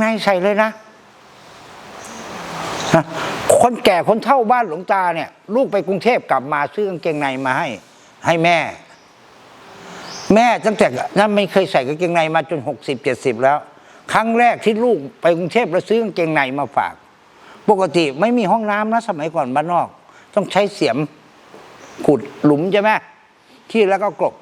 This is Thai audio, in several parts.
ในใส่เลยนะฮะคนแก่คนเฒ่าบ้านหลวงตาเนี่ย ลูกไปกรุงเทพกลับมาซื้อกางเกงในมาให้ ให้แม่ แม่ตั้งแต่นั้นไม่เคยใส่กางเกงในมาจนหกสิบเจ็ดสิบแล้ว ครั้งแรกที่ลูกไปกรุงเทพแล้วซื้อกางเกงในมาฝาก ปกติไม่มีห้องน้ำนะสมัยก่อนบ้านนอก ต้องใช้เสียมขุดหลุมใช่ไหมที่แล้วก็กลบ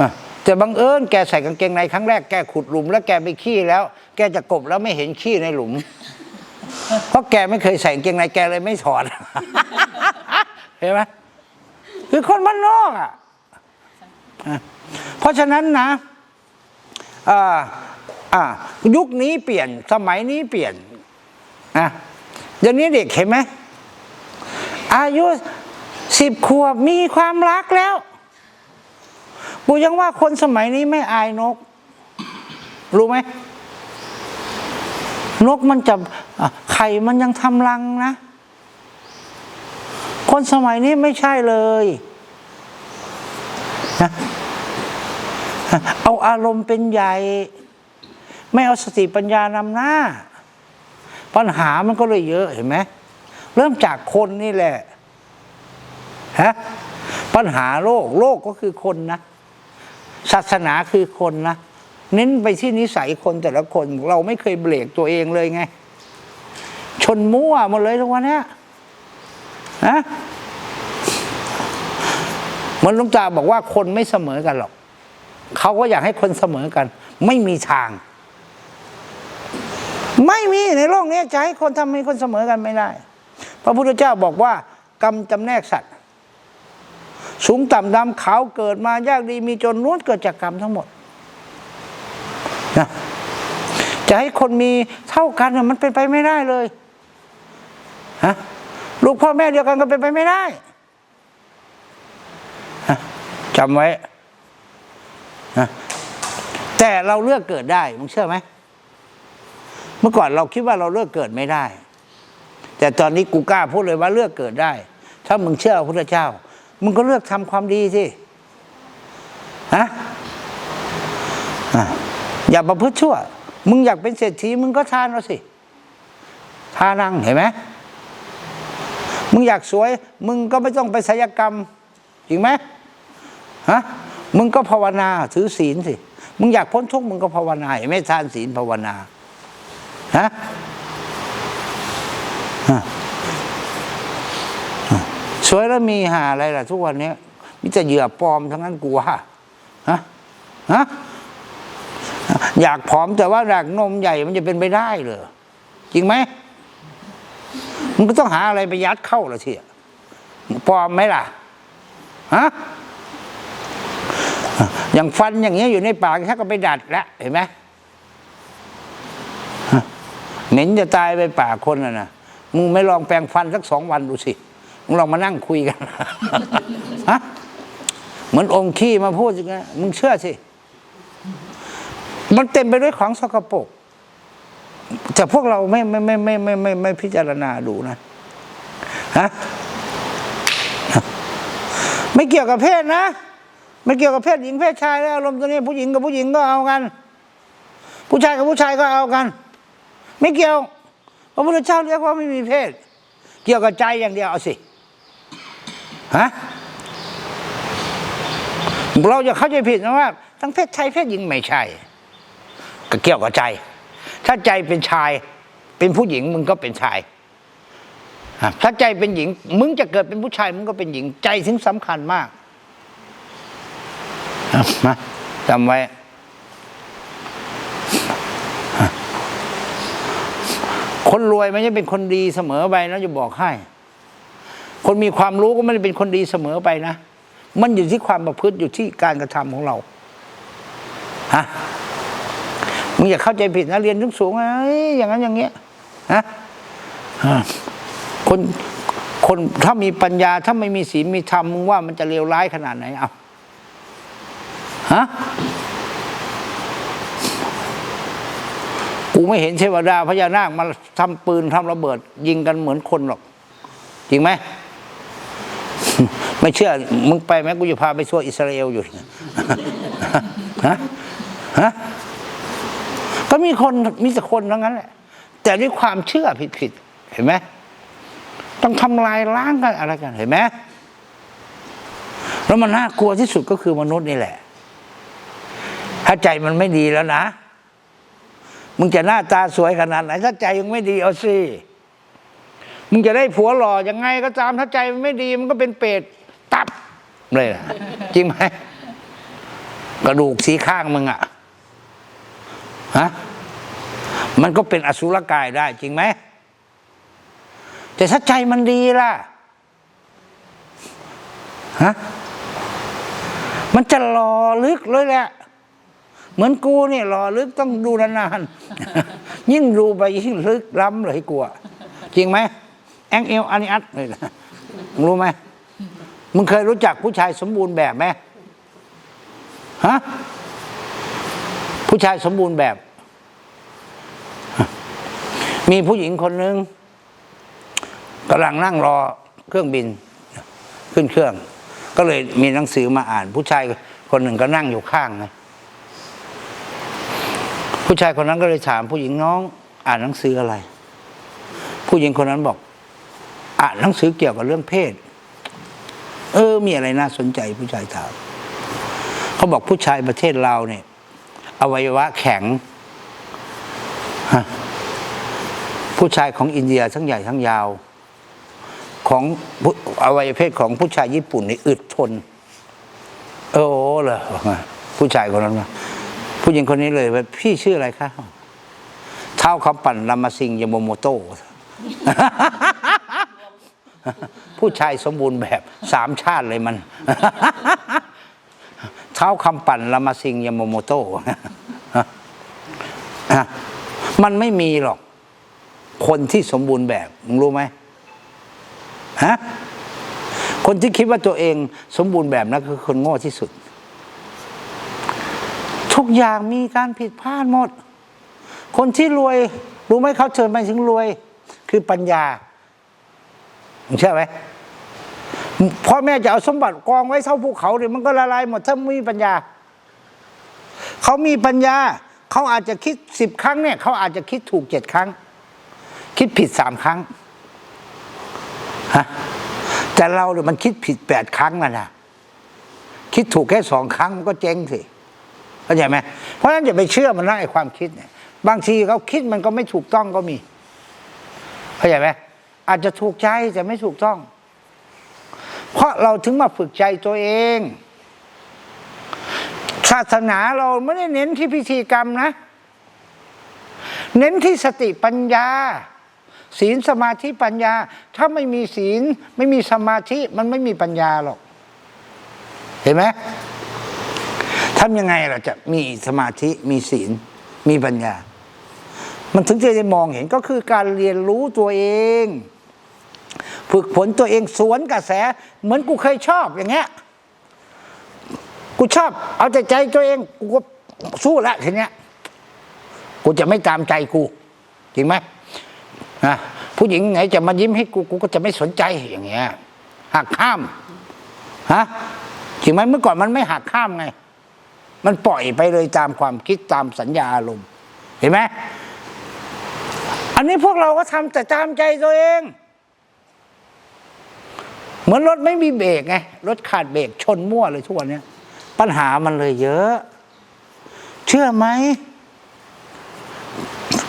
อะแต่บังเอิญแกใส่กางเกงในครั้งแรกแกขุดหลุมแล้วแกไปขี้แล้ว กจะกบแล้วไม่เห็นขี้ในหลุม เพราะแกไม่เคยใส่กางเกงในแกเลยไม่ถอด เห็นไหมคือคนบ้านนอกอะ เพราะฉะนั้นนะยุคนี้เปลี่ยนสมัยนี้เปลี่ยนอะเดี๋ยวนี้เด็กเห็นไหมอายุสิบขวบมีความรักแล้วกูยังว่าคนสมัยนี้ไม่อายนก รู้ไหม นกมันจะไข่มันยังทำรังนะ คนสมัยนี้ไม่ใช่เลยนะเอาอารมณ์เป็นใหญ่ ไม่เอาสติปัญญานำหน้า ปัญหามันก็เลยเยอะเห็นไหมเริ่มจากคนนี่แหละฮะปัญหาโลกโลกก็คือคนนะ ศาสนาคือคนนะ เน้นไปที่นิสัยคนแต่ละคน เราไม่เคยเบรกตัวเองเลยไง ชนมั่วหมดเลยทุกวันนี้นะมันลุงตาบอกว่าคนไม่เสมอกันหรอกเขาก็อยากให้คนเสมอกัน ไม่มีทาง ไม่มีในโลกนี้จะให้คนทำให้คนเสมอกันไม่ได้ พระพุทธเจ้าบอกว่ากรรมจำแนกสัตว์สูงต่ำดำขาวเกิดมายากดีมีจนล้วนเกิดจากกรรมทั้งหมดนะ จะให้คนมีเท่ากันมันเป็นไปไม่ได้เลยฮะลูกพ่อแม่เดียวกันก็เป็นไปไม่ได้จำไว้แต่เราเลือกเกิดได้มึงเชื่อไหมเมื่อก่อนเราคิดว่าเราเลือกเกิดไม่ได้ แต่ตอนนี้กูกล้าพูดเลยว่าเลือกเกิดได้ ถ้ามึงเชื่อพระพุทธเจ้า มึงก็เลือกทำความดีสิฮะอย่าประพฤติชั่ว มึงอยากเป็นเศรษฐีมึงก็ทานเอาสิทานังเห็นไหมมึงอยากสวย มึงก็ไม่ต้องไปศัลยกรรมจริงไหมฮะมึงก็ภาวนาถือศีลสิ มึงอยากพ้นทุกข์มึงก็ภาวนาเห็นไหม่ทานศีลภาวนาฮะสวยแล้วมีหาอะไรล่ะ ทุกวันนี้มิจะเหยื่อปลอมทั้งนั้นกูว่าฮะฮะ อยากผอมแต่ว่าอยากนมใหญ่มันจะเป็นไปได้เหรอจริงไหมมึงก็ต้องหาอะไรไปยัดเข้าละทีปลอมไหมล่ะฮะอย่างฟันอย่างเงี้ยอยู่ในปากถ้าก็ไปดัดแล้วเห็นไหมเหม็นจะตายไปปากคนน่ะนะมึงไม่ลองแปรงฟันสักสองวันดูสิมึงลองมานั่งคุยกันฮะเหมือนองค์ขี้มาพูดอย่างเงี้ยมึงเชื่อสิ มันเต็มไปด้วยของสกปรกแต่พวกเราไม่ไม่ไม่ไม่ไม่ไม่ไม่พิจารณาดูนะฮะไม่เกี่ยวกับเพศนะไม่เกี่ยวกับเพศหญิงเพศชายแล้วอารมณ์ตัวนี้ผู้หญิงกับผู้หญิงก็เอากัน ผู้ชายกับผู้ชายก็เอากัน ไม่เกี่ยวพระพุทธเจ้าเรียกว่าไม่มีเพศ เกี่ยวกับใจอย่างเดียวเอาสิฮะเราจะเข้าใจผิดนะว่า ทั้งเพศชายเพศหญิงไม่ใช่ ก็เกี่ยวกับใจ ถ้าใจเป็นชายเป็นผู้หญิงมึงก็เป็นชายถ้าใจเป็นหญิง มึงจะเกิดเป็นผู้ชายมึงก็เป็นหญิงใจถึงสำคัญมากมาจำไว้ คนรวยไม่ใช่เป็นคนดีเสมอไปนะจะบอกให้ คนมีความรู้ก็ไม่ได้เป็นคนดีเสมอไปนะ มันอยู่ที่ความประพฤติอยู่ที่การกระทำของเราฮะ มึงอย่าเข้าใจผิดนะเรียนสูงๆเอ้อย่างนั้นอย่างเงี้ยฮะคนคนถ้ามีปัญญาถ้าไม่มีศีลมีธรรมมึงว่ามันจะเลวร้ายขนาดไหนเอาฮะกูไม่เห็นเทวดาพญานาคมาทำปืนทำระเบิด ยิงกันเหมือนคนหรอก จริงไหมไม่เชื่อ มึงไปไหมกูจะพาไปทั่วอิสราเอลอยู่ฮะฮะ ก็มีคนมีแต่คนทั้งนั้นแหละ แต่ด้วยความเชื่อผิดๆเห็นไหมต้องทำลายล้างกันอะไรกันเห็นไหมแล้วมันน่ากลัวที่สุดก็คือมนุษย์นี่แหละ ถ้าใจมันไม่ดีแล้วนะมึงจะหน้าตาสวยขนาดไหน ถ้าใจยังไม่ดีเอาสิมึงจะได้ผัวหล่อยังไงก็ตามถ้าใจมันไม่ดีมันก็เป็นเปรตตับเลยนะจริงไหมกระดูกสีข้างมึงอะ มันก็เป็นอสุรกายได้จริงไหม แต่ถ้าใจมันดีล่ะฮะมันจะหล่อลึกเลยแหละ เหมือนกูเนี่ยหล่อลึกต้องดูนานๆ ยิ่งดูไปยิ่งลึกล้ำเลยกลัว จริงไหมแองเอลอานิอัตเลยนะมึงรู้ไหมมึงเคยรู้จักผู้ชายสมบูรณ์แบบไหมฮะผู้ชายสมบูรณ์แบบ มีผู้หญิงคนหนึ่งกำลังนั่งรอเครื่องบิน ขึ้นเครื่อง ก็เลยมีหนังสือมาอ่าน ผู้ชายคนหนึ่งก็นั่งอยู่ข้างไงผู้ชายคนนั้นก็เลยถามผู้หญิงน้องอ่านหนังสืออะไร ผู้หญิงคนนั้นบอก อ่านหนังสือเกี่ยวกับเรื่องเพศ เออ มีอะไรน่าสนใจ ผู้ชายถามเขาบอกผู้ชายประเทศเราเนี่ยอวัยวะแข็งฮะ ผู้ชายของอินเดียทั้งใหญ่ทั้งยาว ของอวัยเพศของผู้ชายญี่ปุ่นนี่อึดทน เออโอ้เหรอผู้ชายคนนั้นผู้หญิงคนนี้เลยว่าพี่ชื่ออะไรคะเท้าคำปั่นรามาซิงยาโมโมโตผู้ชายสมบูรณ์แบบสามชาติเลยมัน เท้าคำปั่นรามาซิงยาโมโมโตมันไม่มีหรอก คนที่สมบูรณ์แบบมึงรู้ไหมฮะคนที่คิดว่าตัวเองสมบูรณ์แบบนั้นคือคนโง่ที่สุด ทุกอย่างมีการผิดพลาดหมด คนที่รวย รู้ไหมเขาเชิญไปถึงรวย คือปัญญามึงเชื่อไหมพ่อแม่จะเอาสมบัติกองไว้เท่าภูเขาเนี่ยมันก็ละลายหมดถ้าไม่มีปัญญา เขามีปัญญา เขาอาจจะคิดสิบครั้งเนี่ย เขาอาจจะคิดถูกเจ็ดครั้ง คิดผิดสามครั้งฮะแต่เราเนี่ยมันคิดผิดแปดครั้งนะนะคิดถูกแค่สองครั้งมันก็เจ๊งสิเข้าใจไหมเพราะฉะนั้นอย่าไปเชื่อมันนะไอ้ความคิดเนี่ย บางทีเขาคิดมันก็ไม่ถูกต้องก็มีเข้าใจไหมอาจจะถูกใจแต่ไม่ถูกต้อง เพราะเราถึงมาฝึกใจตัวเอง ศาสนาเราไม่ได้เน้นที่พิธีกรรมนะ เน้นที่สติปัญญา ศีลสมาธิปัญญา ถ้าไม่มีศีลไม่มีสมาธิมันไม่มีปัญญาหรอก เห็นไหมทำยังไงเราจะมีสมาธิมีศีลมีปัญญา มันถึงจะได้มองเห็นก็คือการเรียนรู้ตัวเอง ฝึกฝนตัวเองสวนกระแส เหมือนกูเคยชอบอย่างเงี้ยกูชอบ เอาแต่ใจตัวเอง กูก็สู้ล้วทีเนี้ย กูจะไม่ตามใจกู จริงไหม นะผู้หญิงไหนจะมายิ้มให้กูกูก็จะไม่สนใจอย่างเงี้ยหักข้ามฮะจริงไหมเมื่อก่อนมันไม่หักข้ามไง มันปล่อยไปเลยตามความคิดตามสัญญาอารมณ์เห็นไหมอันนี้พวกเราก็ทำแต่ตามใจตัวเอง เหมือนรถไม่มีเบรกไงรถขาดเบรกชนมั่วเลยทุกวันนี้ปัญหามันเลยเยอะ เชื่อไหม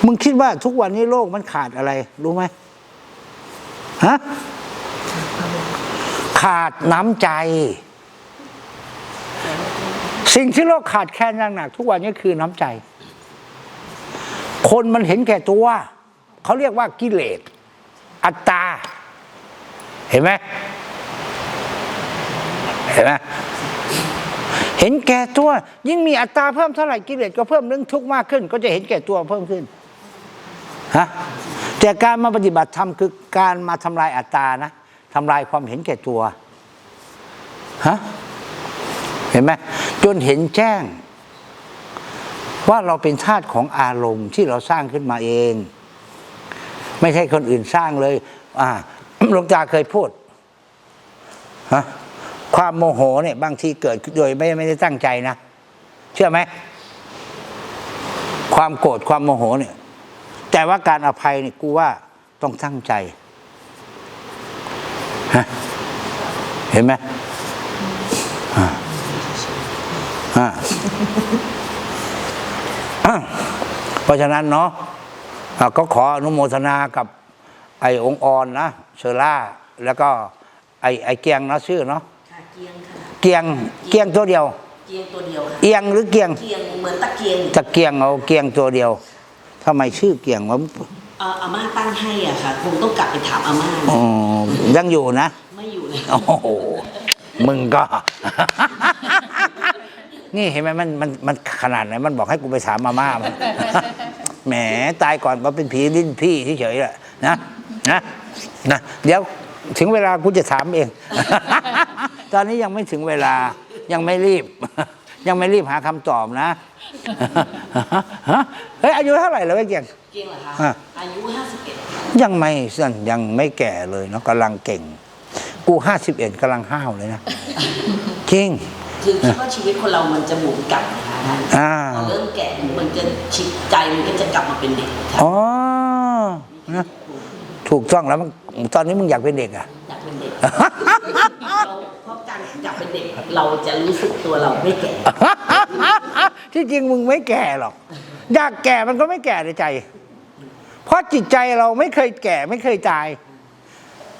มึงคิดว่าทุกวันนี้โลกมันขาดอะไร รู้ไหมฮะขาดน้ำใจ สิ่งที่โลกขาดแคลนอย่างหนักทุกวันนี้คือน้ำใจ คนมันเห็นแก่ตัว เขาเรียกว่ากิเลสอัตตา เห็นไหมเห็นไหมเห็นแก่ตัว ยิ่งมีอัตราเพิ่มเท่าไหร่กิเลสก็เพิ่มเรื่องทุกข์มากขึ้น ก็จะเห็นแก่ตัวเพิ่มขึ้น ฮะแต่การมาปฏิบัติธรรมคือการมาทำลายอัตตานะทำลายความเห็นแก่ตัวฮะเห็นไหมจนเห็นแจ้ง ว่าเราเป็นธาตุของอารมณ์ที่เราสร้างขึ้นมาเอง ไม่ใช่คนอื่นสร้างเลย อ่าหลวงตาเคยพูดฮะความโมโหเนี่ยบางทีเกิดโดยไม่ไม่ได้ตั้งใจนะ เชื่อไหม ความโกรธความโมโหเนี่ย แต่ว่าการอภัยเนี่ยกูว่าต้องตั้งใจฮะเห็นไหมอ่าอ่าอ่าเพราะฉะนั้นเนาะอะก็ขออนุโมทนากับ ไอ้องค์ออนนะเชอร่า แล้วก็ ไอ้ไอ้เกียงนะชื่อเนาะค่ะเกียงค่ะเกียงเกียงตัวเดียว เกียงตัวเดียวค่ะเอียงหรือเกียงเกียงเหมือนตะเกียงจะเกียงเอาเกียงตัวเดียว ทำไมชื่อเกียงวะเอ่ออาม่าตั้งให้อะค่ะคงต้องกลับไปถามอาม่าอ๋อยังอยู่นะ ไม่อยู่เลยโอ้โห มึงก็ นี่เห็นไหมมันมันมันขนาดไหน มันบอกให้กูไปถามมาม่ามัน แหมตายก่อนมาเป็นผีลิ้นพี่เฉยๆแหละนะนะนะ เดี๋ยวถึงเวลากูจะถามเอง ตอนนี้ยังไม่ถึงเวลายังไม่รีบ ยังไม่รีบหาคำตอบนะ เฮ้ยอายุเท่าไหร่แล้วไอ้เกียงเกียงเหรอคะ อะ อายุ 51 ยังไม่สั่นยังไม่แก่เลยเนาะกำลังเก่ง กูห้าสิบเอ็ดกำลังห้าวเลยนะ จริง คือคิดว่าชีวิตคนเรามันจะหมุนกลับนะคะท่านอ่าพอเริ่มแก่มันจะชิดใจมันก็จะกลับมาเป็นเด็กค่ะอ๋อนะถูกต้องแล้วมันตอนนี้มึงอยากเป็นเด็กอะ อยากเป็นเด็กเราเพราะการอยากเป็นเด็กเราจะรู้สึกตัวเราไม่แก่ ที่จริงมึงไม่แก่หรอก อยากแก่มันก็ไม่แก่ในใจ เพราะจิตใจเราไม่เคยแก่ไม่เคยตาย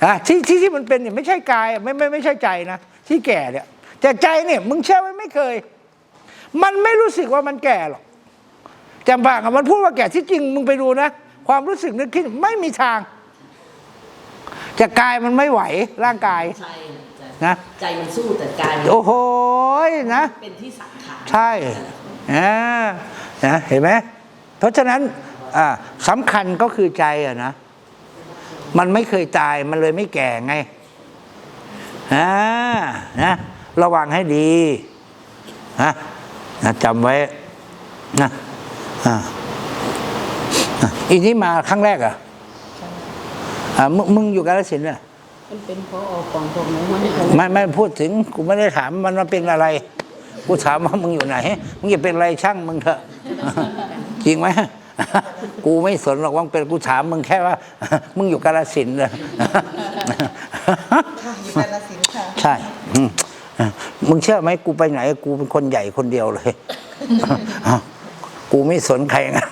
อะที่ที่ที่มันเป็นเนี่ยไม่ใช่กายไม่ไม่ไม่ใช่ใจนะที่แก่เนี่ยแต่ใจเนี่ยมึงเชื่อไหมไม่เคย มันไม่รู้สึกว่ามันแก่หรอกจำปากอะมันพูดว่าแก่ที่จริงมึงไปดูนะความรู้สึกนึกคิดไม่มีทางจะกายมันไม่ไหวร่างกาย ใช่ใจ นะใจมันสู้แต่กายมันโอ้โหนะเป็นที่สังขารใช่อ่านะเห็นไหมเพราะฉะนั้นอ่าสำคัญก็คือใจอะนะมันไม่เคยตายมันเลยไม่แก่ไงอ่านะระวังให้ดีนะนะจำไว้นะอ่าอะอีนี่มาครั้งแรกเหรอะอ่ามึงมึงอยู่กาลสินธุ์น่ะ มันเป็นพอออกของผมมันไม่ไม่ไม่พูดถึงกูไม่ได้ถามมันมาเป็นอะไร กูถามว่ามึงอยู่ไหน มึงอย่าเป็นอะไรช่างมึงเถอะ จริงไหม กูไม่สนหรอกว่ามึงเป็นกูถามมึงแค่ว่า มึงอยู่กาลสินธุ์เลยค่ะอยู่กาลสินธุ์ค่ะ ใช่อืมมึงเชื่อไหมกูไปไหน กูเป็นคนใหญ่คนเดียวเลย กูไม่สนใครนะ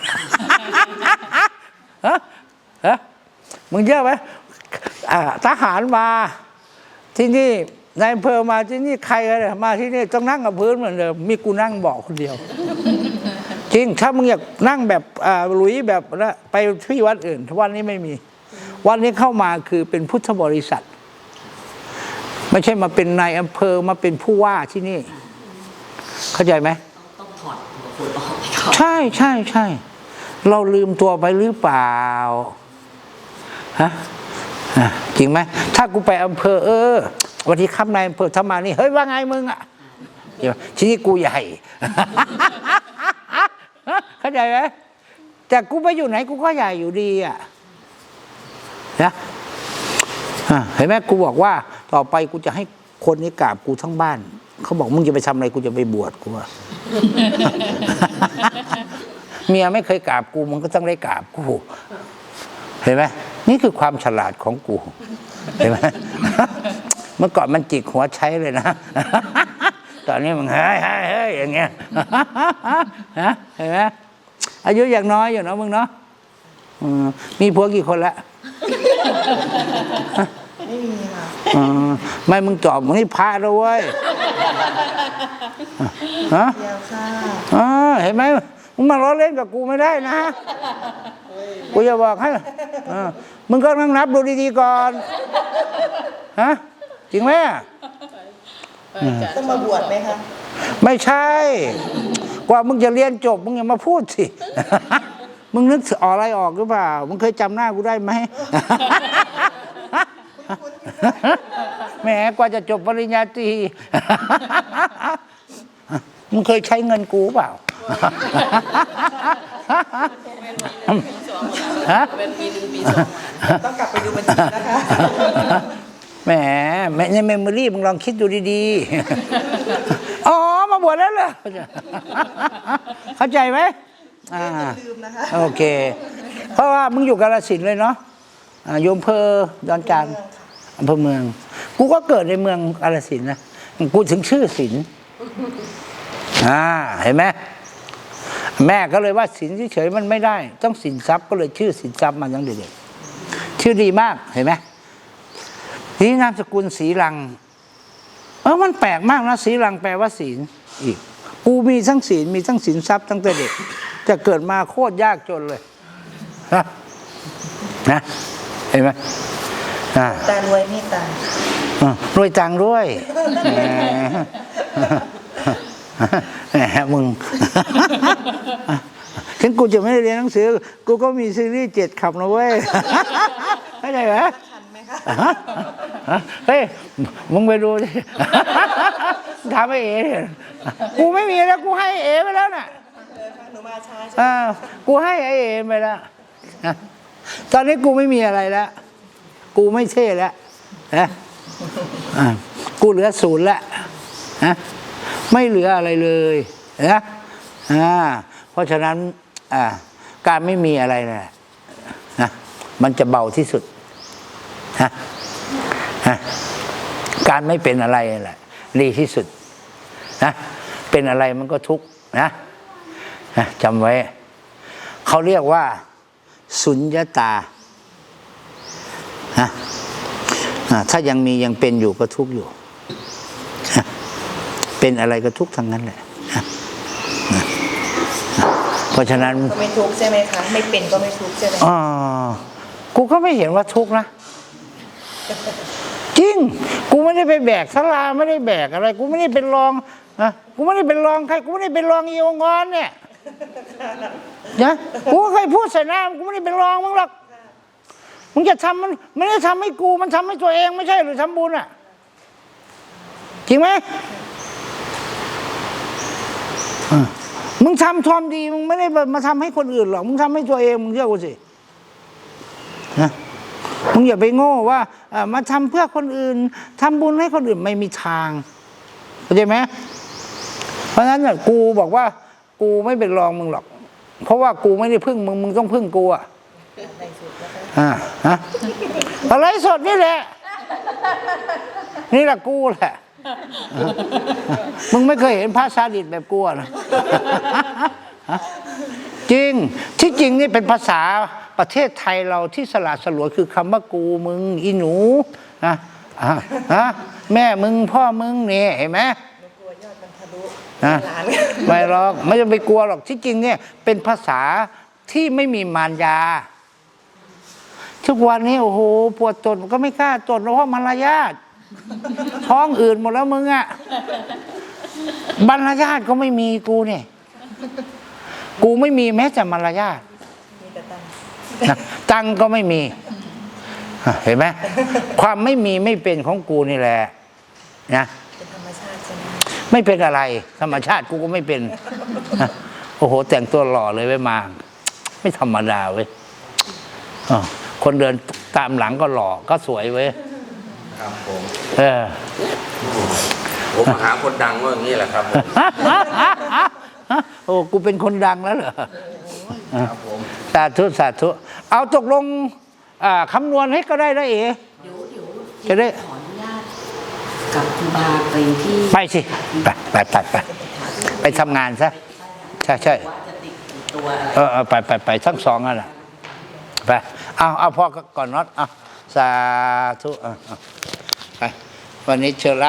ฮะฮะมึงเชื่อไหมอ่า ทหารมาที่นี่นายอำเภอมาที่นี่ใครกันเนี่ยมาที่นี่ต้องนั่งกับพื้นเหมือนเดิมมีกูนั่งเบาะคนเดียว จริงถ้ามึงอยากนั่งแบบอ่าหลุยแบบนะไปที่วัดอื่นวันนี้ไม่มี วันนี้เข้ามาคือเป็นพุทธบริษัท ไม่ใช่มาเป็นนายอำเภอมาเป็นผู้ว่าที่นี่ เข้าใจไหมต้องถอดหัวคนออกไปก่อนใช่ใช่ใช่เราลืมตัวไปหรือเปล่าฮะอะ จริงไหมถ้ากูไปอำเภอเออวันที่ครับนายอำเภอถ้ามานี่เฮ้ยว่าไงมึงอะทีนี้กูใหญ่เข้าใจไหมแต่กูไปอยู่ไหนกูก็ใหญ่อยู่ดีอะนะเห็นไหมกูบอกว่า ต่อไปกูจะให้คนนี้กราบกูทั้งบ้าน เขาบอกมึงจะไปทำอะไรกูจะไปบวชกูว่าเมียไม่เคยกราบกูมันก็ต้องได้กราบกู เห็นไหมนี่คือความฉลาดของกู เห็นไหมเมื่อก่อนมันจิกหัวใช้เลยนะ ตอนนี้มันเฮ้ยเฮ้ยเฮ้ยอย่างเงี้ยฮะเห็นไหมอายุอย่างน้อยอยู่เนาะมึงเนาะอืมมีผัวกี่คนละไม่มีค่ะอืมไม่มึงตอบมึงนี่พาแล้วเว้ยฮะเดียวค่ะอ่าเห็นไหมมึงมาล้อเล่นกับกูไม่ได้นะ กูจะบอกให้เออมึงก็นั่งนับดูดีๆก่อนฮะจริงไหมอะต้องมาบวชไหมคะไม่ใช่ กว่ามึงจะเรียนจบ มึงอย่ามาพูดสิมึงนึกออกอะไรออกหรือเปล่า มึงเคยจำหน้ากูได้ไหมแหมกว่าจะจบปริญญาตรีมึงเคยใช้เงินกูเปล่า ฮะเป็นปีหนึ่งปีสองต้องกลับไปดูบัญชีนะคะแหมแม่ในเมมโมรี่มึงลองคิดดูดีๆ อ๋อ มาบวชแล้วเหรอเข้าใจไหมอ่าลืมนะคะโอเค เพราะว่ามึงอยู่กาลสินธุ์เลยเนาะอ่าโยมอำเพอดอนจานอำเภอเมือง กูก็เกิดในเมืองกาลสินธุ์นะ กูถึงชื่อศิลป์อ่า เห็นไหม แม่ก็เลยว่าสินเฉยๆมันไม่ได้ ต้องสินทรัพย์ก็เลยชื่อสินทรัพย์มาตั้งแต่เด็กชื่อดีมากเห็นไหมทีนี้นามสกุลศรีลังเออมันแปลกมากนะศรีลังแปลว่าศีลอีกกูมีทั้งศีลมีทั้งสินทรัพย์ตั้งแต่เด็กจะเกิดมาโคตรยากจนเลยนะนะเห็นไหมอ่าตารวยเมตตาอะรวยจังด้วย แหมแหมมึง ถึงกูจะไม่ได้เรียนหนังสือ กูก็มีซีรีส์เจ็ดขับนะเว้ยเข้าใจไหมทันไหมคะฮะฮะเฮ้ย มึงไปดูดิถามไอ้เอ๋ดิกูไม่มีแล้ว กูให้เอ๋ไปแล้วน่ะเลยค่ะหนูมาช้าใช่ไหมอ่ากูให้ไอ้เอ๋ไปแล้วนะตอนนี้กูไม่มีอะไรแล้ว กูไม่เท่แล้วนะอ่ากูเหลือศูนย์แล้วนะ ไม่เหลืออะไรเลยนะอ่าเพราะฉะนั้นอ่าการไม่มีอะไรนะนะมันจะเบาที่สุดนะนะการไม่เป็นอะไรแหละดีที่สุดนะเป็นอะไรมันก็ทุกข์นะนะจำไว้ เขาเรียกว่า สุญญตานะอ่าถ้ายังมียังเป็นอยู่ก็ทุกข์อยู่ เป็นอะไรก็ทุกข์ทั้งนั้นแหละนะนะเพราะฉะนั้นก็ไม่ทุกข์ใช่ไหมคะไม่เป็นก็ไม่ทุกข์ใช่ไหมอ่ากูก็ไม่เห็นว่าทุกข์นะจริง กูไม่ได้ไปแบกสลาไม่ได้แบกอะไร กูไม่ได้เป็นรองนะกูไม่ได้เป็นรองใครกูไม่ได้เป็นรองอีองค์กรเนี่ยนะกูก็เคยพูดใส่หน้ามึงกูไม่ได้เป็นรองมึงหรอกมึงจะทำมันไม่ได้ทำให้กูมันทำให้ตัวเองไม่ใช่หรือทำบุญอะจริงไหมอะ มึงทำความดี มึงไม่ได้มาทำให้คนอื่นหรอก มึงทำให้ตัวเองมึงเชื่อกูสินะมึงอย่าไปโง่ว่าเอมาทำเพื่อคนอื่นทำบุญให้คนอื่นไม่มีทางเข้าใจไหมเพราะฉะนั้นน่ะกูบอกว่า กูไม่เป็นรองมึงหรอก เพราะว่ากูไม่ได้พึ่งมึงมึงต้องพึ่งกูอะอะอะไรสดนี่แหละ นี่แหละกูแหละ มึงไม่เคยเห็นพระซาดิสแบบกูอะนะจริงที่จริงนี่เป็นภาษาประเทศไทยเราที่สละสลวยคือคำว่ากูมึงอีหนูนะอะฮะแม่มึงพ่อมึงเนี่ยเห็นไหมหนูกลัวยอดมันทะลุนะหลานไม่หรอกไม่ต้องไปกลัวหรอกที่จริงเนี่ยเป็นภาษาที่ไม่มีมารยา ทุกวันนี้โอ้โหปวดตดก็ไม่กล้าตดเพราะมารยาท ท้องอื่นหมดแล้วมึงอะบรรยาทก็ไม่มีกูเนี่ย กูไม่มีแม้แต่มารยาทมีแต่ตังค์นะตังค์ก็ไม่มีอะเห็นไหมความไม่มีไม่เป็นของกูนี่แหละนะเป็นธรรมชาติใช่ไหมไม่เป็นอะไร ธรรมชาติกูก็ไม่เป็นนะโอ้โห แต่งตัวหล่อเลยไว้ยมา ไม่ธรรมดาเว้ยอ้าวคนเดินตามหลังก็หล่อก็สวยเว้ย ครับผมเออผมหาคนดังว่าอย่างนี้แหละครับผมโอ้กูเป็นคนดังแล้วเหรอครับผมสาธุสาธุเอาตกลงอ่าคำนวณให้ก็ได้นะเอ๋เดี๋ยวเดี๋ยวจะได้ขออนุญาตกับครูบาไปที่ไปสิไปไปไปไปไปทำงานซะใช่ใช่ว่าจะติดกี่ตัวอะไรเออเออไปไปไปทั้งสองนั่นแหละไปเอาเอาพ่อก่อนน็อตเอาสาธุเอาเอา ไปวันนี้เชิญ